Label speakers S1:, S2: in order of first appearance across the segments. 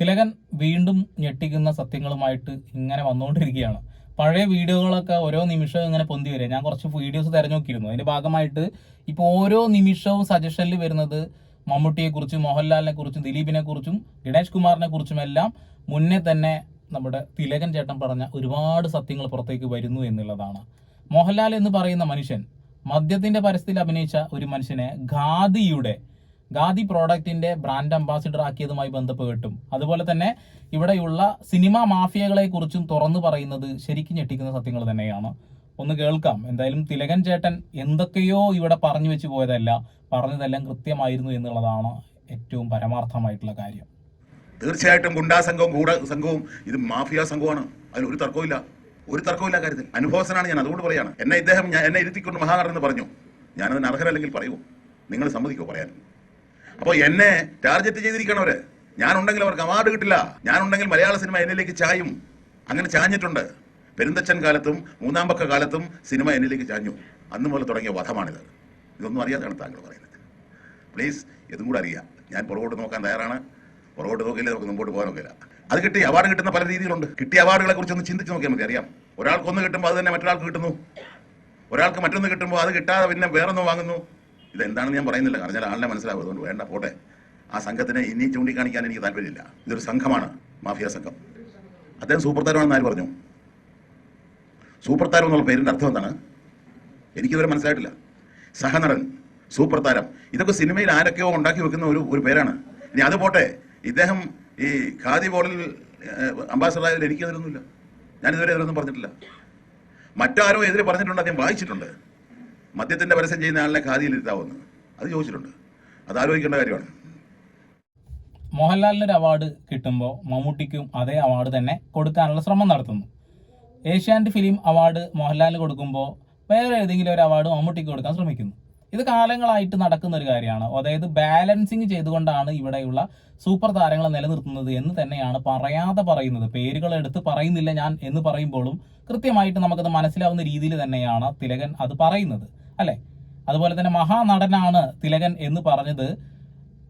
S1: തിലകൻ വീണ്ടും ഞെട്ടിക്കുന്ന സത്യങ്ങളുമായിട്ട് ഇങ്ങനെ വന്നുകൊണ്ടിരിക്കുകയാണ്. പഴയ വീഡിയോകളൊക്കെ ഓരോ നിമിഷവും ഇങ്ങനെ പൊന്തി വരിക. ഞാൻ കുറച്ച് വീഡിയോസ് തിരഞ്ഞു നോക്കിയിരുന്നു അതിന്റെ ഭാഗമായിട്ട് ഇപ്പോൾ ഓരോ നിമിഷവും സജഷനിൽ വരുന്നത് മമ്മൂട്ടിയെ കുറിച്ചും മോഹൻലാലിനെ കുറിച്ചും ദിലീപിനെ കുറിച്ചും ഗണേഷ് കുമാറിനെ കുറിച്ചും എല്ലാം മുന്നേ തന്നെ നമ്മുടെ തിലകൻ ചേട്ടൻ പറഞ്ഞ ഒരുപാട് സത്യങ്ങൾ പുറത്തേക്ക് വരുന്നു എന്നുള്ളതാണ്. മോഹൻലാൽ എന്ന് പറയുന്ന മനുഷ്യൻ മദ്യത്തിന്റെ പരസ്യത്തിൽ അഭിനയിച്ച ഒരു മനുഷ്യനെ ഖാദിയുടെ ഖാദി പ്രോഡക്റ്റിന്റെ ബ്രാൻഡ് അംബാസിഡർ ആക്കിയതുമായി ബന്ധപ്പെട്ടും. അതുപോലെ തന്നെ ഇവിടെയുള്ള സിനിമ മാഫിയകളെ കുറിച്ചും തുറന്നു പറയുന്നത് ശരിക്കും ഞെട്ടിക്കുന്ന സത്യങ്ങൾ തന്നെയാണ്. ഒന്ന് കേൾക്കാം. എന്തായാലും തിലകൻ ചേട്ടൻ എന്തൊക്കെയോ ഇവിടെ പറഞ്ഞു വെച്ച് പോയതല്ല പറഞ്ഞതെല്ലാം കൃത്യമായിരുന്നു എന്നുള്ളതാണ് ഏറ്റവും പരമാർത്ഥമായിട്ടുള്ള കാര്യം.
S2: തീർച്ചയായിട്ടും ഗുണ്ടാ സംഘവും ഗൂഢ സംഘവും ഇത് മാഫിയ സംഘമാണ് അതിന് ഒരു തർക്കവുമില്ല. ഒരു തർക്കവുമില്ല കാര്യത്തിൽ. അനുഭവസനാണ് ഞാൻ അതുകൊണ്ട് പറയാണ്. എന്നെ ഇദ്ദേഹം എന്നെ ഇരുത്തിക്കൊണ്ട് മഹാനടൻ എന്ന് പറഞ്ഞു. ഞാനതിന് അർഹരല്ലെങ്കിൽ പറയൂ. നിങ്ങൾ സമ്മതിക്കോ പറയാൻ? അപ്പോൾ എന്നെ ടാർഗറ്റ് ചെയ്തിരിക്കണം അവർ. ഞാനുണ്ടെങ്കിൽ അവർക്ക് അവാർഡ് കിട്ടില്ല. ഞാനുണ്ടെങ്കിൽ മലയാള സിനിമ എന്നിലേക്ക് ചായും. അങ്ങനെ ചാഞ്ഞിട്ടുണ്ട്. പെരുന്തച്ചൻ കാലത്തും മൂന്നാം പക്ക കാലത്തും സിനിമ എന്നിലേക്ക് ചാഞ്ഞു. അന്ന് മുതൽ തുടങ്ങിയ വധമാണിത്. ഇതൊന്നും അറിയാതെയാണ് താങ്കൾ പറയുന്നത്. പ്ലീസ് ഇതും കൂടെ അറിയാം ഞാൻ പുറകോട്ട് നോക്കാൻ തയ്യാറാണ്. പുറകോട്ട് നോക്കില്ല നമുക്ക് മുമ്പോട്ട് പോകാൻ നോക്കില്ല അത് കിട്ടി അവാർഡ് കിട്ടുന്ന പല രീതികളുണ്ട്. കിട്ടിയ അവാർഡുകളെ കുറിച്ച് ഒന്ന് ചിന്തിച്ച് നോക്കിയാൽ മതി അറിയാം. ഒരാൾക്കൊന്ന് കിട്ടുമ്പോൾ അത് തന്നെ മറ്റൊരാൾക്ക് കിട്ടുന്നു. ഒരാൾക്ക് മറ്റൊന്ന് കിട്ടുമ്പോൾ അത് കിട്ടാതെ പിന്നെ വേറൊന്ന് വാങ്ങുന്നു. ഇതെന്താണെന്ന് ഞാൻ പറയുന്നില്ല. കാരണം ആളിനെ മനസ്സിലാവും. അതുകൊണ്ട് വേണ്ട പോട്ടെ. ആ സംഘത്തിനെ ഇനി ചൂണ്ടിക്കാണിക്കാൻ എനിക്ക് താല്പര്യമില്ല. ഇതൊരു സംഘമാണ് മാഫിയ സംഘം. അദ്ദേഹം സൂപ്പർ താരമാണെന്ന് ആര് പറഞ്ഞു? സൂപ്പർ താരം എന്നുള്ള പേരിന്റെ അർത്ഥം എന്താണ്? എനിക്കിതുവരെ മനസ്സിലായിട്ടില്ല. സഹനടൻ സൂപ്പർ താരം. ഇതൊക്കെ സിനിമയിൽ ആരൊക്കെയോ ഉണ്ടാക്കി വെക്കുന്ന ഒരു ഒരു പേരാണ്. ഇനി അത് പോട്ടെ. ഇദ്ദേഹം ഈ ഖാദി ബോളിൽ അംബാസഡർ ആയതിൽ ഞാൻ ഞാനിതുവരെ ഇതിലൊന്നും പറഞ്ഞിട്ടില്ല. മറ്റാരോ എതിരെ പറഞ്ഞിട്ടുണ്ട് അദ്ദേഹം വായിച്ചിട്ടുണ്ട്. മദ്യത്തിന്റെ പരസ്യം ചെയ്യുന്ന ആളിനെ ഖാദിയിൽ ഇരുത്താവുന്നു. അത് ചോദിച്ചിട്ടുണ്ട്. അത് ആലോചിക്കേണ്ട കാര്യമാണ്.
S1: മോഹൻലാലിന് ഒരു അവാർഡ് കിട്ടുമ്പോൾ മമ്മൂട്ടിക്കും അതേ അവാർഡ് തന്നെ കൊടുക്കാനുള്ള ശ്രമം നടത്തുന്നു. ഏഷ്യാനെറ്റ് ഫിലിം അവാർഡ് മോഹൻലാലിന് കൊടുക്കുമ്പോൾ വേറെ ഏതെങ്കിലും ഒരു അവാർഡ് മമ്മൂട്ടിക്ക് കൊടുക്കാൻ ശ്രമിക്കുന്നു. ഇത് കാലങ്ങളായിട്ട് നടക്കുന്ന ഒരു കാര്യമാണ്. അതായത് ബാലൻസിങ് ചെയ്തുകൊണ്ടാണ് ഇവിടെയുള്ള സൂപ്പർ താരങ്ങളെ നിലനിർത്തുന്നത് എന്ന് തന്നെയാണ് പറയാതെ പറയുന്നത്. പേരുകൾ എടുത്ത് പറയുന്നില്ല ഞാൻ എന്ന് പറയുമ്പോഴും കൃത്യമായിട്ട് നമുക്കത് മനസ്സിലാവുന്ന രീതിയിൽ തന്നെയാണ് തിലകൻ അത് പറയുന്നത്. അല്ലെ? അതുപോലെ തന്നെ മഹാനടനാണ് തിലകൻ എന്ന് പറഞ്ഞത്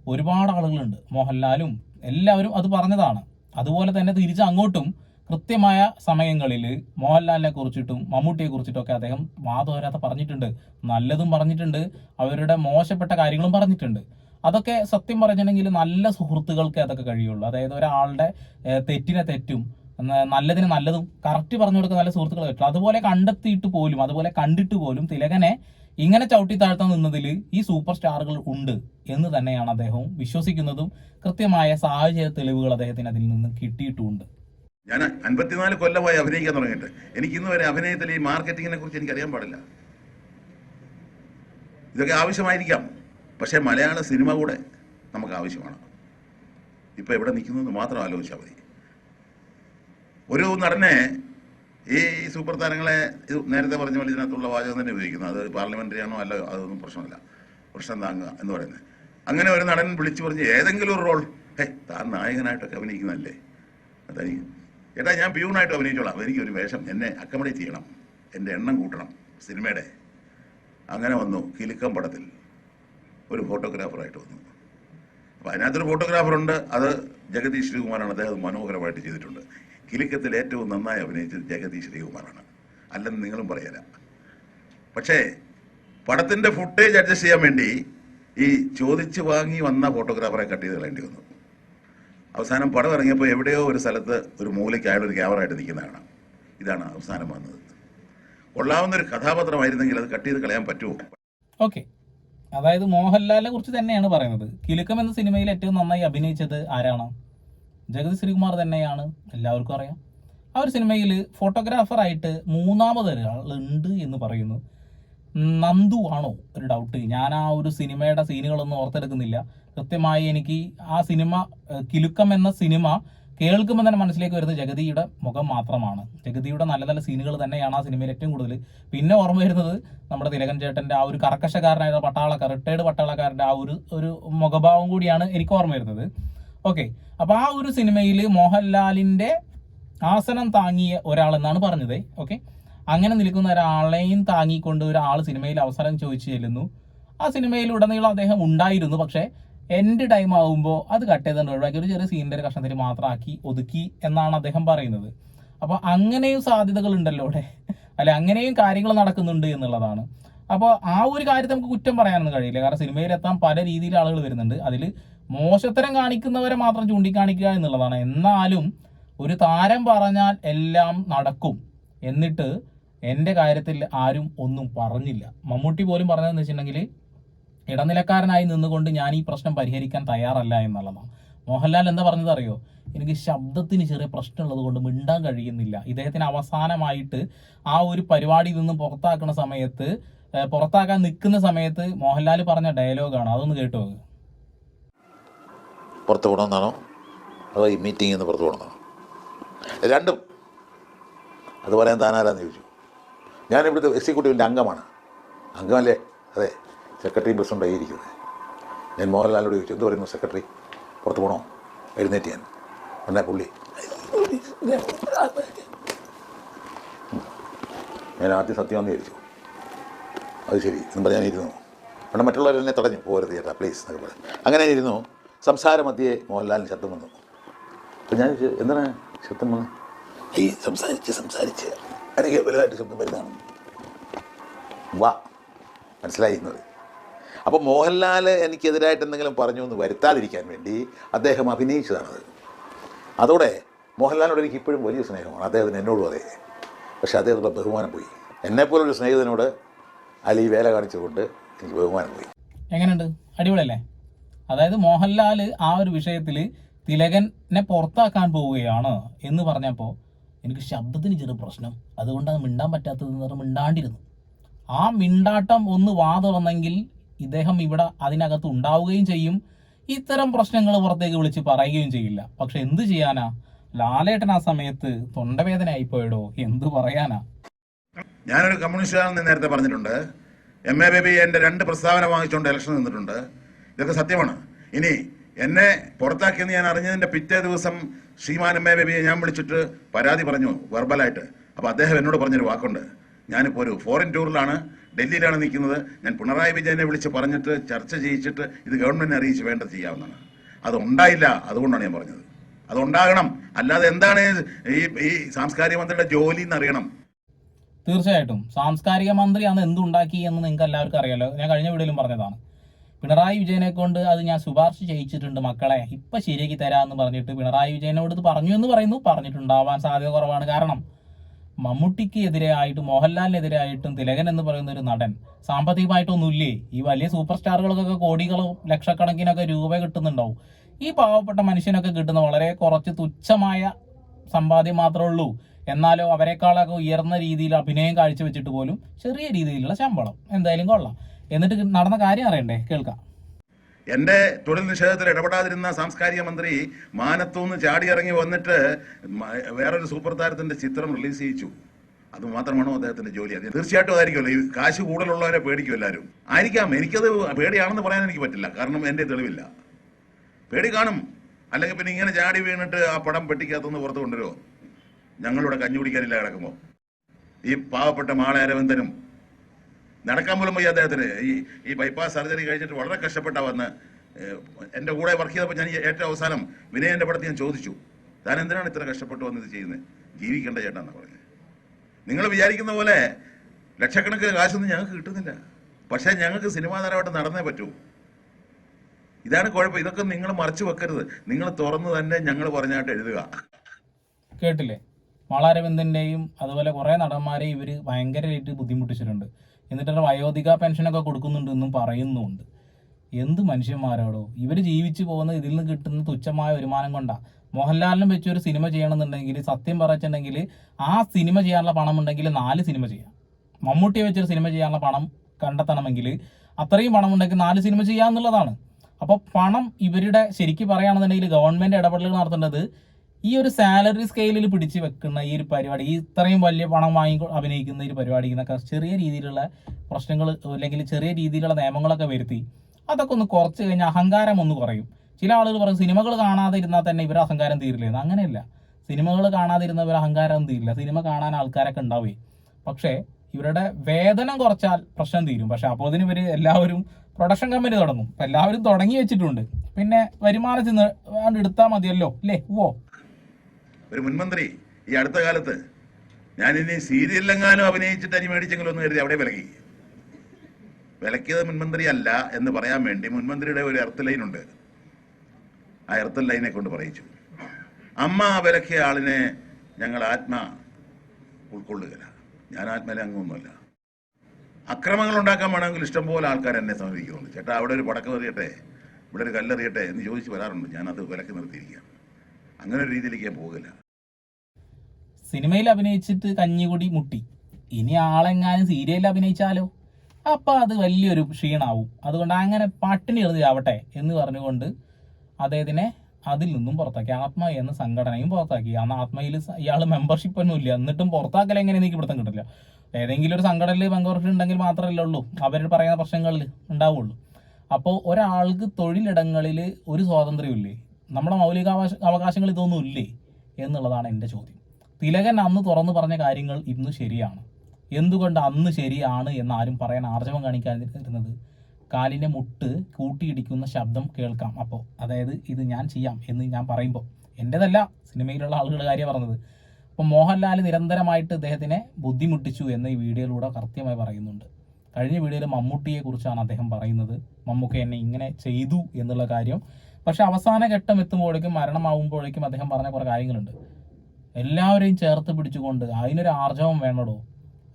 S1: ഒരുപാട് ആളുകളുണ്ട്. മോഹൻലാലും എല്ലാവരും അത് പറഞ്ഞതാണ്. അതുപോലെ തന്നെ തിരിച്ച് അങ്ങോട്ടും കൃത്യമായ സമയങ്ങളിൽ മോഹൻലാലിനെ കുറിച്ചിട്ടും മമ്മൂട്ടിയെ കുറിച്ചിട്ടൊക്കെ അദ്ദേഹം വാതോരാത്ത പറഞ്ഞിട്ടുണ്ട്. നല്ലതും പറഞ്ഞിട്ടുണ്ട്. അവരുടെ മോശപ്പെട്ട കാര്യങ്ങളും പറഞ്ഞിട്ടുണ്ട്. അതൊക്കെ സത്യം പറഞ്ഞിട്ടുണ്ടെങ്കിൽ നല്ല സുഹൃത്തുക്കൾക്ക് അതൊക്കെ കഴിയുള്ളൂ. അതായത് ഒരാളുടെ തെറ്റിനെ തെറ്റും നല്ലതിന് നല്ലതും കറക്റ്റ് പറഞ്ഞു കൊടുക്കുന്ന നല്ല സുഹൃത്തുക്കൾ കിട്ടും അതുപോലെ കണ്ടെത്തിയിട്ട് പോലും അതുപോലെ കണ്ടിട്ട് പോലും തിലകനെ ഇങ്ങനെ ചവിട്ടി താഴ്ത്താൻ നിന്നതിൽ ഈ സൂപ്പർ സ്റ്റാറുകൾ ഉണ്ട് എന്ന് തന്നെയാണ് അദ്ദേഹവും വിശ്വസിക്കുന്നതും കൃത്യമായ സാഹചര്യ തെളിവുകൾ അദ്ദേഹത്തിന് അതിൽ നിന്ന് കിട്ടിയിട്ടുമുണ്ട്
S2: ഞാൻ അൻപത്തിനാല് കൊല്ലമായി അഭിനയിക്കാൻ തുടങ്ങിയിട്ട്. എനിക്ക് ഇന്ന് വരെ അഭിനയത്തിൽ ഈ മാർക്കറ്റിങ്ങിനെ കുറിച്ച് എനിക്ക് അറിയാൻ പാടില്ല. ഇതൊക്കെ ആവശ്യമായിരിക്കാം. പക്ഷേ മലയാള സിനിമ കൂടെ നമുക്ക് ആവശ്യമാണ്. ഇപ്പൊ എവിടെ നിൽക്കുന്നത് മാത്രം ആലോചിച്ചാൽ മതി. ഒരു നടനെ ഈ സൂപ്പർ താരങ്ങളെ നേരത്തെ പറഞ്ഞ പോലെ ഇതിനകത്തുള്ള വാചകം തന്നെ ഉപയോഗിക്കുന്നത് അത് പാർലമെന്ററി ആണോ അല്ല അതൊന്നും പ്രശ്നമില്ല. പ്രശ്നം താങ്ങുക എന്ന് പറയുന്നത്. അങ്ങനെ ഒരു നടൻ വിളിച്ചു പറഞ്ഞ് ഏതെങ്കിലും ഒരു റോൾ ഹേ താൻ നായകനായിട്ടൊക്കെ അഭിനയിക്കുന്നതല്ലേ? അതായിരിക്കും ചേട്ടാ ഞാൻ പ്യൂണായിട്ട് അഭിനയിച്ചോളാം. എനിക്കൊരു വേഷം എന്നെ അക്കമഡേറ്റ് ചെയ്യണം. എന്റെ എണ്ണം കൂട്ടണം സിനിമയുടെ. അങ്ങനെ വന്നു കിലുക്കം പടത്തിൽ. ഒരു ഫോട്ടോഗ്രാഫറായിട്ട് വന്നു. അപ്പോൾ അതിനകത്തൊരു ഫോട്ടോഗ്രാഫറുണ്ട് അത് ജഗദീഷ് ശ്രീകുമാറാണ്. അദ്ദേഹം മനോഹരമായിട്ട് ചെയ്തിട്ടുണ്ട്. കിലുക്കത്തിൽ ഏറ്റവും നന്നായി അഭിനയിച്ചത് ജഗദീഷ് ശ്രീകുമാറാണ് അല്ലെന്ന് നിങ്ങളും പറയല. പക്ഷേ പടത്തിന്റെ ഫുട്ടേജ് അഡ്ജസ്റ്റ് ചെയ്യാൻ വേണ്ടി ഈ ചോദിച്ചു വാങ്ങി വന്ന ഫോട്ടോഗ്രാഫറെ കട്ട് ചെയ്ത് കളയേണ്ടി വന്നു. അവസാനം പടം ഇറങ്ങിയപ്പോൾ എവിടെയോ ഒരു സ്ഥലത്ത് ഒരു മൂലയ്ക്ക് അയാൾ ഒരു ക്യാമറ ആയിട്ട് നിൽക്കുന്ന കാണാം. ഇതാണ് അവസാനം വന്നത്. കൊള്ളാവുന്ന ഒരു കഥാപാത്രമായിരുന്നെങ്കിൽ അത് കട്ട് ചെയ്ത് കളയാൻ പറ്റുമോ?
S1: ഓക്കെ അതായത് മോഹൻലാലിനെ കുറിച്ച് തന്നെയാണ് പറയുന്നത്. കിലുക്കം എന്ന സിനിമയിൽ ഏറ്റവും നന്നായി അഭിനയിച്ചത് ആരാണ്? ജഗതി ശ്രീകുമാർ തന്നെയാണ് എല്ലാവർക്കും അറിയാം. ആ ഒരു സിനിമയിൽ ഫോട്ടോഗ്രാഫറായിട്ട് മൂന്നാമത് ഒരാളുണ്ട് എന്ന് പറയുന്നു. നന്ദു ആണോ ഒരു ഡൗട്ട് ഞാൻ ആ ഒരു സിനിമയുടെ സീനുകളൊന്നും ഓർത്തെടുക്കുന്നില്ല. കൃത്യമായി എനിക്ക് ആ സിനിമ കിലുക്കം എന്ന സിനിമ കേൾക്കുമ്പോൾ തന്നെ മനസ്സിലേക്ക് വരുന്നത് ജഗതിയുടെ മുഖം മാത്രമാണ്. ജഗതിയുടെ നല്ല നല്ല സീനുകൾ തന്നെയാണ് ആ സിനിമയിൽ ഏറ്റവും കൂടുതൽ. പിന്നെ ഓർമ്മ വരുന്നത് നമ്മുടെ തിലകൻ ചേട്ടന്റെ ആ ഒരു കർക്കശക്കാരനായ പട്ടാളക്കാർ റിട്ടയർഡ് പട്ടാളക്കാരന്റെ ആ ഒരു ഒരു മുഖഭാവം കൂടിയാണ് എനിക്ക് ഓർമ്മ വരുന്നത്. ഓക്കെ. അപ്പൊ ആ ഒരു സിനിമയിൽ മോഹൻലാലിന്റെ ആസനം താങ്ങിയ ഒരാളെന്നാണ് പറഞ്ഞത്. ഓക്കെ. അങ്ങനെ നിൽക്കുന്ന ഒരാളെയും താങ്ങിക്കൊണ്ട് ഒരാൾ സിനിമയിൽ അവസരം ചോദിച്ചു ചെല്ലുന്നു. ആ സിനിമയിൽ ഉടനീളം അദ്ദേഹം ഉണ്ടായിരുന്നു. പക്ഷേ എൻഡ് ടൈം ആകുമ്പോൾ അത് കട്ട് ചെയ്തുകൊണ്ട് ഒഴിവാക്കി ഒരു ചെറിയ സീനിന്റെ ഒരു കഷ്ണത്തിൽ മാത്രമാക്കി ഒതുക്കി എന്നാണ് അദ്ദേഹം പറയുന്നത്. അപ്പോൾ അങ്ങനെയും സാധ്യതകൾ ഉണ്ടല്ലോ അവിടെ. അല്ലെ അങ്ങനെയും കാര്യങ്ങൾ നടക്കുന്നുണ്ട് എന്നുള്ളതാണ്. അപ്പോൾ ആ ഒരു കാര്യത്തെ നമുക്ക് കുറ്റം പറയാനൊന്നും കഴിയില്ല. കാരണം സിനിമയിലെത്താൻ പല രീതിയിൽ ആളുകൾ വരുന്നുണ്ട്. അതിൽ മോശത്തരം കാണിക്കുന്നവരെ മാത്രം ചൂണ്ടിക്കാണിക്കുക എന്നുള്ളതാണ്. എന്നാലും ഒരു താരം പറഞ്ഞാൽ എല്ലാം നടക്കും എന്നിട്ട് എന്റെ കാര്യത്തിൽ ആരും ഒന്നും പറഞ്ഞില്ല. മമ്മൂട്ടി പോലും പറഞ്ഞതെന്ന് വെച്ചിട്ടുണ്ടെങ്കിൽ ഇടനിലക്കാരനായി നിന്നുകൊണ്ട് ഞാൻ ഈ പ്രശ്നം പരിഹരിക്കാൻ തയ്യാറല്ല എന്നുള്ളതാണ്. മോഹൻലാൽ എന്താ പറഞ്ഞത് അറിയോ? എനിക്ക് ശബ്ദത്തിന് ചെറിയ പ്രശ്നമുള്ളത് കൊണ്ട് മിണ്ടാൻ കഴിയുന്നില്ല. ഇദ്ദേഹത്തിന് അവസാനമായിട്ട് ആ ഒരു പരിപാടിയിൽ നിന്ന് പുറത്താക്കുന്ന സമയത്ത് പുറത്താക്കാൻ നിൽക്കുന്ന സമയത്ത് മോഹൻലാൽ പറഞ്ഞ ഡയലോഗാണ്. അതൊന്ന് കേട്ടു
S3: പുറത്ത് പോകണമെന്നാണോ? അതോ ഈ മീറ്റിംഗിൽ നിന്ന് പുറത്ത് പോകണമെന്നാണോ? രണ്ടും. അത് പറയാൻ താനാരാന്ന് ചോദിച്ചു. ഞാൻ ഇവിടുത്തെ എക്സിക്യൂട്ടീവിന്റെ അംഗമാണ്. അംഗമല്ലേ? അതെ. സെക്രട്ടറി പ്രസിഡന്റ് ആയിരിക്കുന്നത് ഞാൻ മോഹൻലാലിനോട് ചോദിച്ചു എന്ത് പറയുന്നു സെക്രട്ടറി പുറത്ത് പോകണോ എഴുന്നേറ്റ് ഞാൻ. എന്നാ പുള്ളി? ഞാൻ ആദ്യം സത്യമെന്ന് ചോദിച്ചു. അത് ശരി. എന്ന് പറഞ്ഞാൽ ഇരുന്നു. അവിടെ മറ്റുള്ളവരെന്നെ തടഞ്ഞു. പോരുത് ചേട്ടാ പ്ലീസ് എന്നൊക്കെ പറഞ്ഞു. അങ്ങനെ ഇരുന്നു. സംസാര മധ്യേ മോഹൻലാലിന് ശബ്ദം വന്നു. അപ്പം ഞാൻ എന്താണ് ശബ്ദം വന്നത്? ഈ സംസാരിച്ച് സംസാരിച്ച് എനിക്ക് വലുതായിട്ട് ശബ്ദം വരുന്നതാണ്. വാ മനസ്സിലായി എന്നത് അപ്പോൾ മോഹൻലാൽ എനിക്കെതിരായിട്ട് എന്തെങ്കിലും പറഞ്ഞു എന്ന് വരുത്താതിരിക്കാൻ വേണ്ടി അദ്ദേഹം അഭിനയിച്ചതാണത്. അതോടെ മോഹൻലാലിനോട് എനിക്ക് ഇപ്പോഴും വലിയ സ്നേഹമാണ്. അദ്ദേഹത്തിന് എന്നോടും അതെ. പക്ഷേ അദ്ദേഹത്തിന്റെ ബഹുമാനം പോയി. എന്നെപ്പോലൊരു സ്നേഹിതനോട് അലി വേല കാണിച്ചുകൊണ്ട് എനിക്ക് ബഹുമാനം പോയി.
S1: എങ്ങനെയുണ്ട്? അടിപൊളിയല്ലേ? അതായത് മോഹൻലാൽ ആ ഒരു വിഷയത്തിൽ തിലകനെ പുറത്താക്കാൻ പോവുകയാണ് എന്ന് പറഞ്ഞപ്പോൾ എനിക്ക് ശബ്ദത്തിന് ചെറിയ പ്രശ്നം. അതുകൊണ്ടാണ് മിണ്ടാൻ പറ്റാത്തതെന്ന് പറഞ്ഞ് മിണ്ടാണ്ടിരുന്നു. ആ മിണ്ടാട്ടം ഒന്ന് വാ തുറന്നെങ്കിൽ ഇദ്ദേഹം ഇവിടെ അതിനകത്ത് ഉണ്ടാവുകയും ചെയ്യും. ഇത്തരം പ്രശ്നങ്ങൾ പുറത്തേക്ക് വിളിച്ച് പറയുകയും ചെയ്യില്ല. പക്ഷെ എന്ത് ചെയ്യാനാ? ലാലേട്ടൻ ആ സമയത്ത് തൊണ്ടവേദന ആയിപ്പോയടോ എന്ത് പറയാനാ?
S2: ഞാനൊരു കമ്മ്യൂണിസ്റ്റുകാരെന്ന് നേരത്തെ പറഞ്ഞിട്ടുണ്ട്. എം എ ബേബി എന്റെ രണ്ട് പ്രസ്താവന വാങ്ങിച്ചുകൊണ്ട് ഇലക്ഷൻ നിന്നിട്ടുണ്ട്. ഇതൊക്കെ സത്യമാണ്. ഇനി എന്നെ പുറത്താക്കിയെന്ന് ഞാൻ അറിഞ്ഞതിന്റെ പിറ്റേ ദിവസം ശ്രീമാൻ എം എ ബേബിയെ ഞാൻ വിളിച്ചിട്ട് പരാതി പറഞ്ഞു വെർബലായിട്ട് അപ്പോൾ അദ്ദേഹം എന്നോട് പറഞ്ഞൊരു വാക്കുണ്ട്. ഞാനിപ്പോൾ ഒരു ഫോറിൻ ടൂറിലാണ് ഡൽഹിയിലാണ് നിൽക്കുന്നത്. ഞാൻ പിണറായി വിജയനെ വിളിച്ച് പറഞ്ഞിട്ട് ചർച്ച ചെയ്യിച്ചിട്ട് ഇത് ഗവൺമെന്റിനെ അറിയിച്ച് വേണ്ട ചെയ്യാവുന്നതാണ്. അത് ഉണ്ടായില്ല അതുകൊണ്ടാണ് ഞാൻ പറഞ്ഞത്. അതുണ്ടാകണം. അല്ലാതെ എന്താണ് ഈ ഈ സാംസ്കാരിക മന്ത്രിയുടെ ജോലി എന്നറിയണം.
S1: തീർച്ചയായിട്ടും. സാംസ്കാരിക മന്ത്രി അന്ന് എന്തുണ്ടാക്കി എന്ന് നിങ്ങൾക്ക് എല്ലാവർക്കും അറിയാലോ. ഞാൻ കഴിഞ്ഞ വീഡിയോയിലും പറഞ്ഞതാണ്. പിണറായി വിജയനെ കൊണ്ട് അത് ഞാൻ ശുപാർശ ചെയ്യിച്ചിട്ടുണ്ട് മക്കളെ. ഇപ്പൊ ശരിയാക്കി തരാമെന്ന് പറഞ്ഞിട്ട് പിണറായി വിജയനോട് ഇത് പറഞ്ഞു എന്ന് പറയുന്നു. പറഞ്ഞിട്ടുണ്ടാവാൻ സാധ്യത കുറവാണ്. കാരണം മമ്മൂട്ടിക്ക് എതിരായിട്ടും മോഹൻലാലിനെതിരായിട്ടും തിലകൻ എന്ന് പറയുന്ന ഒരു നടൻ സാമ്പത്തികമായിട്ടൊന്നുമില്ലേ? ഈ വലിയ സൂപ്പർ സ്റ്റാറുകൾക്കൊക്കെ കോടികളോ ലക്ഷക്കണക്കിനൊക്കെ രൂപ കിട്ടുന്നുണ്ടാവും. ഈ പാവപ്പെട്ട മനുഷ്യനൊക്കെ കിട്ടുന്ന വളരെ കുറച്ച് തുച്ഛമായ സമ്പാദ്യം മാത്രമേ ഉള്ളൂ. എന്നാലോ അവരെക്കാളൊക്കെ ഉയർന്ന രീതിയിൽ അഭിനയം കാഴ്ചവെച്ചിട്ട് പോലും ചെറിയ രീതിയിലുള്ള ശമ്പളം. എന്തായാലും കൊള്ളാം. എന്നിട്ട് നടന്ന കാര്യം അറിയണ്ടേ? കേൾക്കാം.
S2: എന്റെ തൊഴിൽ നിഷേധത്തിൽ ഇടപെടാതിരുന്ന സാംസ്കാരിക മന്ത്രി മാനത്തൂന്ന് ചാടിയിറങ്ങി വന്നിട്ട് വേറൊരു സൂപ്പർ താരത്തിന്റെ ചിത്രം റിലീസ് ചെയ്യിച്ചു. അത് മാത്രമാണോ അദ്ദേഹത്തിന്റെ ജോലി? അത് തീർച്ചയായിട്ടും അതായിരിക്കുമല്ലോ. ഈ കാശ് കൂടുതലുള്ളവരെ പേടിക്കും എല്ലാവരും. ആയിരിക്കാം. എനിക്കത് പേടിയാണെന്ന് പറയാൻ എനിക്ക് പറ്റില്ല. കാരണം എന്റെ തെളിവില്ല. പേടി കാണും. അല്ലെങ്കിൽ പിന്നെ ഇങ്ങനെ ചാടി വീണിട്ട് ആ പടം പെട്ടിക്കകത്തുനിന്ന് പുറത്ത് കൊണ്ടുവരുമോ ഞങ്ങളിവിടെ കഞ്ഞുപിടിക്കാനില്ല കിടക്കുമ്പോൾ ഈ പാവപ്പെട്ട മാള അരവിന്ദനും നടക്കാൻ പോലും വയ്യ അദ്ദേഹത്തിന്. ഈ ഈ ബൈപ്പാസ് സർജറി കഴിച്ചിട്ട് വളരെ കഷ്ടപ്പെട്ടാ വന്ന് എന്റെ കൂടെ വർക്ക് ചെയ്തപ്പോൾ ഞാൻ ഏറ്റവും അവസാനം വിനയന്റെ പടത്തിൽ ഞാൻ ചോദിച്ചു താൻ എന്തിനാണ് ഇത്ര കഷ്ടപ്പെട്ട് വന്ന് ഇത് ചെയ്യുന്നത് ജീവിക്കേണ്ട ചേട്ടാന്ന് പറഞ്ഞു. നിങ്ങൾ വിചാരിക്കുന്ന പോലെ ലക്ഷക്കണക്കിന് കാശൊന്നും ഞങ്ങൾക്ക് കിട്ടുന്നില്ല. പക്ഷേ ഞങ്ങൾക്ക് സിനിമാ താരമായിട്ട് നടന്നേ പറ്റൂ. ഇതാണ് കുഴപ്പം. ഇതൊക്കെ നിങ്ങൾ മറച്ചു വെക്കരുത്. നിങ്ങൾ തുറന്നു തന്നെ ഞങ്ങൾ പറഞ്ഞായിട്ട് എഴുതുക.
S1: കേട്ടില്ലേ? മാളാരവിന്ദന്റെയും അതുപോലെ കുറെ നടന്മാരെ ഇവർ ഭയങ്കരമായിട്ട് ബുദ്ധിമുട്ടിച്ചിട്ടുണ്ട്. എന്നിട്ട് വയോധിക പെൻഷനൊക്കെ കൊടുക്കുന്നുണ്ട് എന്നും പറയുന്നുണ്ട്. എന്ത് മനുഷ്യന്മാരോടോ? ഇവർ ജീവിച്ചു പോകുന്ന ഇതിൽ നിന്ന് കിട്ടുന്ന തുച്ഛമായ വരുമാനം കൊണ്ടാ. മോഹൻലാലിനും വെച്ച് ഒരു സിനിമ ചെയ്യണമെന്നുണ്ടെങ്കിൽ സത്യം പറഞ്ഞിട്ടുണ്ടെങ്കിൽ ആ സിനിമ ചെയ്യാനുള്ള പണം ഉണ്ടെങ്കിൽ നാല് സിനിമ ചെയ്യാം. മമ്മൂട്ടിയെ വെച്ചൊരു സിനിമ ചെയ്യാനുള്ള പണം കണ്ടെത്തണമെങ്കിൽ അത്രയും പണം ഉണ്ടെങ്കിൽ നാല് സിനിമ ചെയ്യാന്നുള്ളതാണ്. അപ്പോൾ പണം ഇവരുടെ ശരിക്കും പറയുകയാണെന്നുണ്ടെങ്കിൽ ഗവൺമെന്റ് ഇടപെടലുകൾ നടത്തേണ്ടത് ഈ ഒരു സാലറി സ്കെയിലിൽ പിടിച്ച് വെക്കുന്ന ഈ ഒരു പരിപാടി ഇത്രയും വലിയ പണം വാങ്ങി അഭിനയിക്കുന്ന ഒരു പരിപാടി എന്നൊക്കെ ചെറിയ രീതിയിലുള്ള പ്രശ്നങ്ങൾ അല്ലെങ്കിൽ ചെറിയ രീതിയിലുള്ള നിയമങ്ങളൊക്കെ വരുത്തി അതൊക്കെ ഒന്ന് കുറച്ച് കഴിഞ്ഞാൽ അഹങ്കാരം ഒന്ന് കുറയും. ചില ആളുകൾ പറയും സിനിമകൾ കാണാതെ ഇരുന്നാൽ തന്നെ ഇവർ അഹങ്കാരം തീരില്ലെന്ന് അങ്ങനെയല്ല. സിനിമകൾ കാണാതിരുന്നവർ അഹങ്കാരം തീരില്ല. സിനിമ കാണാൻ ആൾക്കാരൊക്കെ ഉണ്ടാവേ. പക്ഷേ ഇവരുടെ വേതനം കുറച്ചാൽ പ്രശ്നം തീരും. പക്ഷെ അപ്പോൾ അതിന് ഇവർ എല്ലാവരും പ്രൊഡക്ഷൻ കമ്പനി തുടങ്ങും. എല്ലാവരും തുടങ്ങി വെച്ചിട്ടുണ്ട്. പിന്നെ വരുമാനം ചെന്ന് എടുത്താൽ മതിയല്ലോ അല്ലേ? ഓ
S2: ഒരു മുൻമന്ത്രി ഈ അടുത്ത കാലത്ത് ഞാനിനി സീരിയലിലെങ്ങാനും അഭിനയിച്ചിട്ട് അരി മേടിച്ചെങ്കിലും ഒന്ന് കരുതി അവിടെ വിലക്കി. വിലക്കിയത് മുൻമന്ത്രി അല്ല എന്ന് പറയാൻ വേണ്ടി മുൻമന്ത്രിയുടെ ഒരു എർത്ത് ലൈൻ ഉണ്ട്. ആ എർത്ത് ലൈനെ കൊണ്ട് പറയിച്ചു. അമ്മ വിലക്കിയ ആളിനെ ഞങ്ങൾ ആത്മ ഉൾക്കൊള്ളുകയില്ല. ഞാൻ ആത്മയിലെ അംഗമൊന്നുമല്ല. അക്രമങ്ങൾ ഉണ്ടാക്കാൻ വേണമെങ്കിൽ ഇഷ്ടംപോലെ ആൾക്കാർ എന്നെ സമീപിക്കുന്നുണ്ട്. ചേട്ടാ അവിടെ ഒരു പടക്കം എറിയട്ടെ ഇവിടെ ഒരു കല്ലെറിയട്ടെ എന്ന് ചോദിച്ച് വരാറുണ്ട്. ഞാനത് വിലക്ക് നിർത്തിയിരിക്കുക അങ്ങനെ ഒരു രീതിയിലേക്ക് ഞാൻ പോകില്ല
S1: സിനിമയിൽ അഭിനയിച്ചിട്ട് കഞ്ഞികുടി മുട്ടി. ഇനി ആളെങ്ങാനും സീരിയലിൽ അഭിനയിച്ചാലോ? അപ്പോൾ അത് വലിയൊരു ക്ഷീണാവും. അതുകൊണ്ട് അങ്ങനെ പട്ടിണി എഴുതി ആവട്ടെ എന്ന് പറഞ്ഞുകൊണ്ട് അദ്ദേഹത്തിനെ അതിൽ നിന്നും പുറത്താക്കി. ആത്മ എന്ന സംഘടനയും പുറത്താക്കി. ആ ആത്മയിൽ ഇയാൾ മെമ്പർഷിപ്പ് ഒന്നും ഇല്ല. എന്നിട്ടും പുറത്താക്കൽ എങ്ങനെ എനിക്ക് പിടുത്തം കിട്ടില്ല. ഏതെങ്കിലും ഒരു സംഘടനയിൽ മെമ്പർഷിപ്പ് ഉണ്ടെങ്കിൽ മാത്രമല്ലേ ഉള്ളൂ. അവർ പറയുന്ന പ്രശ്നങ്ങളിൽ ഉണ്ടാവുള്ളൂ. അപ്പോൾ ഒരാൾക്ക് തൊഴിലിടങ്ങളിൽ ഒരു സ്വാതന്ത്ര്യമില്ലേ നമ്മുടെ മൗലികാവകാശ അവകാശങ്ങൾ ഇതൊന്നും ഇല്ലേ എന്നുള്ളതാണ് എന്റെ ചോദ്യം. തിലകൻ അന്ന് തുറന്നു പറഞ്ഞ കാര്യങ്ങൾ ഇന്ന് ശരിയാണ്. എന്തുകൊണ്ട് അന്ന് ശരിയാണ് എന്ന് ആരും പറയാൻ ആർജവം കാണിക്കാതിരുന്നത്? കാലിന്റെ മുട്ട് കൂട്ടിയിടിക്കുന്ന ശബ്ദം കേൾക്കാം. അപ്പോൾ അതായത് ഇത് ഞാൻ ചെയ്യാം എന്ന് ഞാൻ പറയുമ്പോൾ എന്റെതല്ല സിനിമയിലുള്ള ആളുകളുടെ കാര്യം പറഞ്ഞത്. അപ്പോൾ മോഹൻലാൽ നിരന്തരമായിട്ട് ഇദ്ദേഹത്തിനെ ബുദ്ധിമുട്ടിച്ചു എന്ന് ഈ വീഡിയോയിലൂടെ കൃത്യമായി പറയുന്നുണ്ട്. കഴിഞ്ഞ വീഡിയോയിൽ മമ്മൂട്ടിയെക്കുറിച്ചാണ് അദ്ദേഹം പറയുന്നത്. മമ്മൂക്ക എന്നെ ഇങ്ങനെ ചെയ്തു എന്നുള്ള കാര്യം പക്ഷെ അവസാന ഘട്ടം എത്തുമ്പോഴേക്കും മരണമാവുമ്പോഴേക്കും അദ്ദേഹം പറഞ്ഞ കുറേ കാര്യങ്ങളുണ്ട്. എല്ലാവരെയും ചേർത്ത് പിടിച്ചുകൊണ്ട് അതിനൊരു ആർജവം വേണടോ?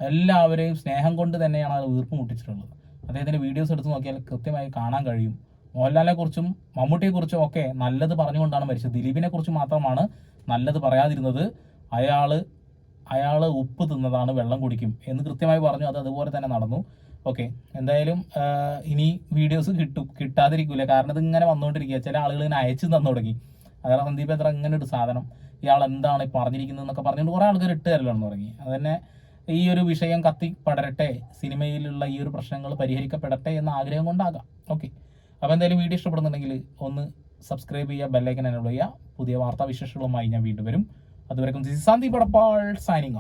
S1: എല്ലാവരെയും സ്നേഹം കൊണ്ട് തന്നെയാണ് അത് വീർപ്പ് മുട്ടിച്ചിട്ടുള്ളത്. അദ്ദേഹത്തിന്റെ വീഡിയോസ് എടുത്ത് നോക്കിയാൽ കൃത്യമായി കാണാൻ കഴിയും. മോഹൻലാലിനെ കുറിച്ചും മമ്മൂട്ടിയെ കുറിച്ചും ഒക്കെ നല്ലത് പറഞ്ഞുകൊണ്ടാണ് മരിച്ചത്. ദിലീപിനെ കുറിച്ച് മാത്രമാണ് നല്ലത് പറയാതിരുന്നത്. അയാൾ അയാൾ ഉപ്പ് തിന്നതാണ് വെള്ളം കുടിക്കും എന്ന് കൃത്യമായി പറഞ്ഞു. അത് അതുപോലെ തന്നെ നടന്നു. ഓക്കെ എന്തായാലും ഇനി വീഡിയോസ് കിട്ടും. കിട്ടാതിരിക്കില്ല കാരണം ഇത് ഇങ്ങനെ വന്നുകൊണ്ടിരിക്കുക ചില ആളുകൾ ഇങ്ങനെ അയച്ചു തന്നു തുടങ്ങി. അതാണ് സന്ദീപ് എത്ര ഇങ്ങനെ ഒരു സാധനം. ഇയാൾ എന്താണ് പറഞ്ഞിരിക്കുന്നത് എന്നൊക്കെ പറഞ്ഞുകൊണ്ട് കുറേ ആൾക്കാർ ഇട്ട് തരലാണ് തുടങ്ങി അതന്നെ ഈ ഒരു വിഷയം കത്തി പടരട്ടെ. സിനിമയിലുള്ള ഈ ഒരു പ്രശ്നങ്ങൾ പരിഹരിക്കപ്പെടട്ടെ എന്ന ആഗ്രഹം കൊണ്ടാകാം. ഓക്കെ അപ്പോൾ എന്തായാലും വീഡിയോ ഇഷ്ടപ്പെടുന്നുണ്ടെങ്കിൽ ഒന്ന് സബ്സ്ക്രൈബ് ചെയ്യുക ബെല്ലൈക്കൻ എനേബിൾ ചെയ്യുക. പുതിയ വാർത്താ വിശേഷങ്ങളുമായി ഞാൻ വീണ്ടും വരും. അതുവരെക്കും സന്ദീപ് പടപ്പാൾ സൈനിങ്